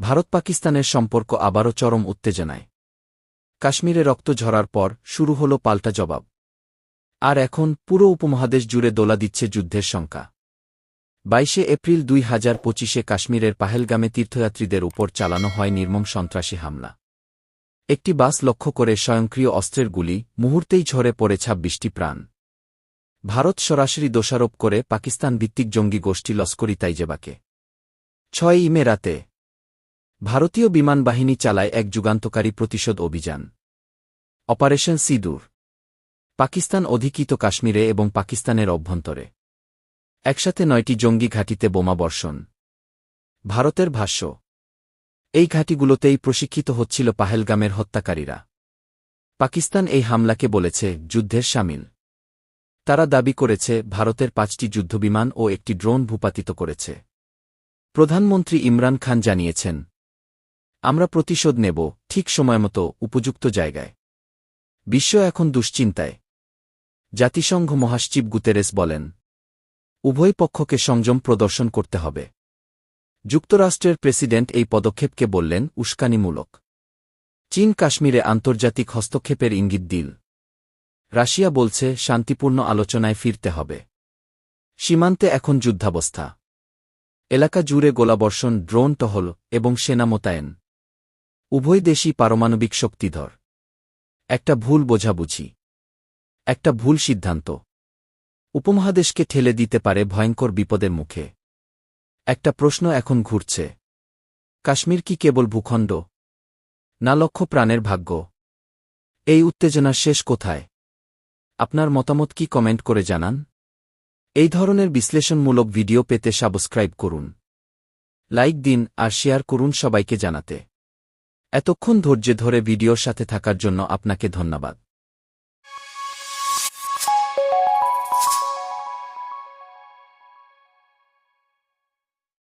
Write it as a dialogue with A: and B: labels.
A: ভারত পাকিস্তানের সম্পর্ক আবারও চরম উত্তেজনায়। কাশ্মীরে রক্ত ঝরার পর শুরু হল পাল্টা জবাব। আর এখন পুরো উপমহাদেশ জুড়ে দোলা দিচ্ছে যুদ্ধের শঙ্কা। বাইশে এপ্রিল দুই হাজার পঁচিশে কাশ্মীরের পাহেলগামে তীর্থযাত্রীদের উপর চালানো হয় নির্মম সন্ত্রাসী হামলা। একটি বাস লক্ষ্য করে স্বয়ংক্রিয় অস্ত্রের গুলি, মুহূর্তেই ঝরে পড়ে ছাব্বিশটি প্রাণ। ভারত সরাসরি দোষারোপ করে পাকিস্তান ভিত্তিক জঙ্গি গোষ্ঠী লস্করি তাইজেবাকে ছয় ইমে রাতে ভারতীয় বিমান বাহিনী চালায় এক যুগান্তকারী প্রতিশোধ অভিযান। অপারেশন সিদুর। পাকিস্তান অধিকৃত কাশ্মীরে এবং পাকিস্তানের অভ্যন্তরে। একসাথে নয়টি জঙ্গি ঘাঁটিতে বোমা বর্ষণ। ভারতের ভাষ্য, এই ঘাঁটিগুলোতেই প্রশিক্ষিত হচ্ছিল পাহেলগামের হত্যাকারীরা। পাকিস্তান এই হামলাকে বলেছে, যুদ্ধের সামিল। তারা দাবি করেছে, ভারতের পাঁচটি যুদ্ধবিমান ও একটি ড্রোন ভূপাতিত করেছে। প্রধানমন্ত্রী ইমরান খান জানিয়েছেন আমরা প্রতিশোধ নেব ঠিক সময়মতো উপযুক্ত জায়গায়। বিশ্ব এখন দুশ্চিন্তায়। জাতিসংঘ মহাসচিব গুতেরেস বলেন, উভয় পক্ষকে সংযম প্রদর্শন করতে হবে। যুক্তরাষ্ট্রের প্রেসিডেন্ট এই পদক্ষেপকে বললেন উস্কানিমূলক। চীন কাশ্মীরে আন্তর্জাতিক হস্তক্ষেপের ইঙ্গিত দিল। রাশিয়া বলছে শান্তিপূর্ণ আলোচনায় ফিরতে হবে। সীমান্তে এখন যুদ্ধাবস্থা। এলাকা জুড়ে গোলাবর্ষণ, ড্রোন টহল এবং সেনা মোতায়েন। উভয় দেশই পারমাণবিক শক্তিধর। একটা ভুল বোঝাবুঝি। একটা ভুল সিদ্ধান্ত। উপমহাদেশকে ঠেলে দিতে পারে ভয়ঙ্কর বিপদের মুখে। একটা প্রশ্ন এখন ঘুরছে। কাশ্মীর কি কেবল ভূখণ্ড? না লক্ষ প্রাণের ভাগ্য? এই উত্তেজনার শেষ কোথায়? আপনার মতামত কি কমেন্ট করে জানান? এই ধরনের বিশ্লেষণমূলক ভিডিও পেতে সাবস্ক্রাইব করুন। লাইক দিন আর শেয়ার করুন সবাইকে জানাতে। এতক্ষণ ধৈর্য ধরে ভিডিওর সাথে থাকার জন্য আপনাকে ধন্যবাদ।